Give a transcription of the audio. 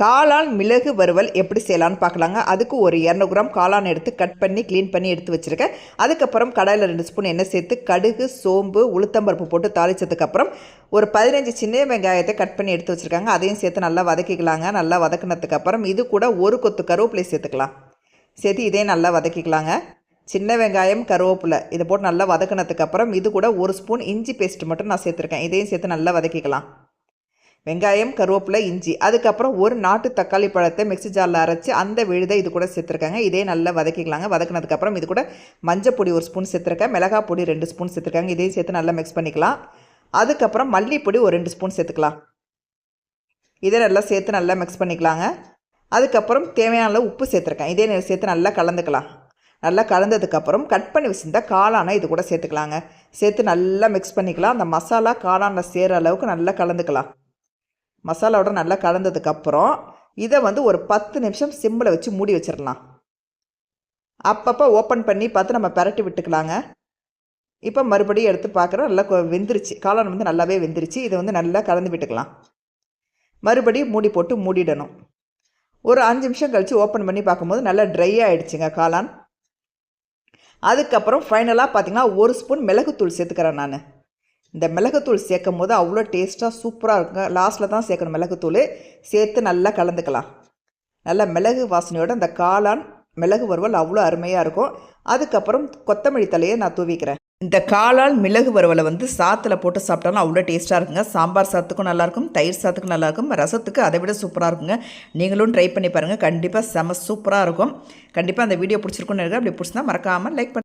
காளான் மிளகு வறுவல் எப்படி செய்யலான்னு பார்க்கலாங்க. அதுக்கு ஒரு இரநூறு கிராம் காளான் எடுத்து கட் பண்ணி க்ளீன் பண்ணி எடுத்து வச்சுருக்கேன். அதுக்கப்புறம் கடாயில் ரெண்டு ஸ்பூன் எண்ணெய் சேர்த்து கடுகு சோம்பு உளுத்தம்பருப்பு போட்டு தாளிச்சதுக்கப்புறம் ஒரு பதினஞ்சு சின்ன வெங்காயத்தை கட் பண்ணி எடுத்து வச்சுருக்காங்க. அதையும் சேர்த்து நல்லா வதக்கிக்கலாங்க. நல்லா வதக்கினதுக்கப்புறம் இது கூட ஒரு கொத்து கருவேப்பிலை சேர்த்துக்கலாம். சேர்த்து இதே நல்லா வதக்கிக்கலாங்க. சின்ன வெங்காயம் கருவேப்பிலை இதை போட்டு நல்லா வதக்கினதுக்கப்புறம் இது கூட ஒரு ஸ்பூன் இஞ்சி பேஸ்ட் மட்டும் நான் சேர்த்துருக்கேன். இதையும் சேர்த்து நல்லா வதக்கிக்கலாம். வெங்காயம் கருவேப்பிலை இஞ்சி. அதுக்கப்புறம் ஒரு நாட்டு தக்காளி பழத்தை மிக்ஸி ஜாரில் அரைச்சி அந்த விழுதை இது கூட சேர்த்துருக்காங்க. இதே நல்லா வதக்கிக்கலாங்க. வதக்கினதுக்கப்புறம் இது கூட மஞ்சள் பொடி ஒரு ஸ்பூன் சேர்த்துருக்கேன். மிளகாய் பொடி ரெண்டு ஸ்பூன் சேர்த்துருக்காங்க. இதையும் சேர்த்து நல்லா மிக்ஸ் பண்ணிக்கலாம். அதுக்கப்புறம் மல்லிப்பொடி ஒரு ரெண்டு ஸ்பூன் சேர்த்துக்கலாம். இதை நல்லா சேர்த்து நல்லா மிக்ஸ் பண்ணிக்கலாங்க. அதுக்கப்புறம் தேவையான உப்பு சேர்த்துருக்கேன். இதே நேரம் சேர்த்து நல்லா கலந்துக்கலாம். நல்லா கலந்ததுக்கப்புறம் கட் பண்ணி வச்சுருந்தா காளானை இது கூட சேர்த்துக்கலாங்க. சேர்த்து நல்லா மிக்ஸ் பண்ணிக்கலாம். அந்த மசாலா காளானில் சேர அளவுக்கு நல்லா கலந்துக்கலாம். மசாலாவோட நல்லா கலந்ததுக்கப்புறம் இதை வந்து ஒரு பத்து நிமிஷம் சிம்மில் வச்சு மூடி வச்சிடலாம். அப்பப்போ ஓப்பன் பண்ணி பார்த்து நம்ம பரட்டி விட்டுக்கலாங்க. இப்போ மறுபடியும் எடுத்து பார்க்குறோம் நல்லா வெந்துருச்சு. காளான் வந்து நல்லாவே வெந்துருச்சு. இதை வந்து நல்லா கலந்து விட்டுக்கலாம். மறுபடியும் மூடி போட்டு மூடிடணும். ஒரு அஞ்சு நிமிஷம் கழித்து ஓப்பன் பண்ணி பார்க்கும்போது நல்லா ட்ரை ஆகிடுச்சுங்க காளான். அதுக்கப்புறம் ஃபைனலாக பார்த்தீங்கன்னா ஒரு ஸ்பூன் மிளகுத்தூள் சேர்த்துக்கிறேன் நான். இந்த மிளகுத்தூள் சேர்க்கும் போது அவ்வளோ டேஸ்ட்டாக சூப்பராக இருக்குங்க. லாஸ்ட்டில் தான் சேர்க்கணும் மிளகுத்தூள். சேர்த்து நல்லா கலந்துக்கலாம். நல்லா மிளகு வாசனையோட அந்த காளான் மிளகு வறுவல் அவ்வளோ அருமையாக இருக்கும். அதுக்கப்புறம் கொத்தமல்லி தலையை நான் தூவிக்கிறேன். இந்த காளான் மிளகு வறுவலை வந்து சாத்தில் போட்டு சாப்பிட்டாலும் அவ்வளோ டேஸ்ட்டாக இருக்குங்க. சாம்பார் சாத்துக்கும் நல்லாயிருக்கும் தயிர் சாத்துக்கும் நல்லாயிருக்கும் ரசத்துக்கு அதை விட சூப்பராக இருக்குங்க. நீங்களும் ட்ரை பண்ணி பாருங்கள் கண்டிப்பாக செம சூப்பராக இருக்கும். கண்டிப்பாக அந்த வீடியோ பிடிச்சிருக்குன்னு நினைக்கிறேன். அப்படி பிடிச்சிருந்தா மறக்காமல் லைக் பண்ணி.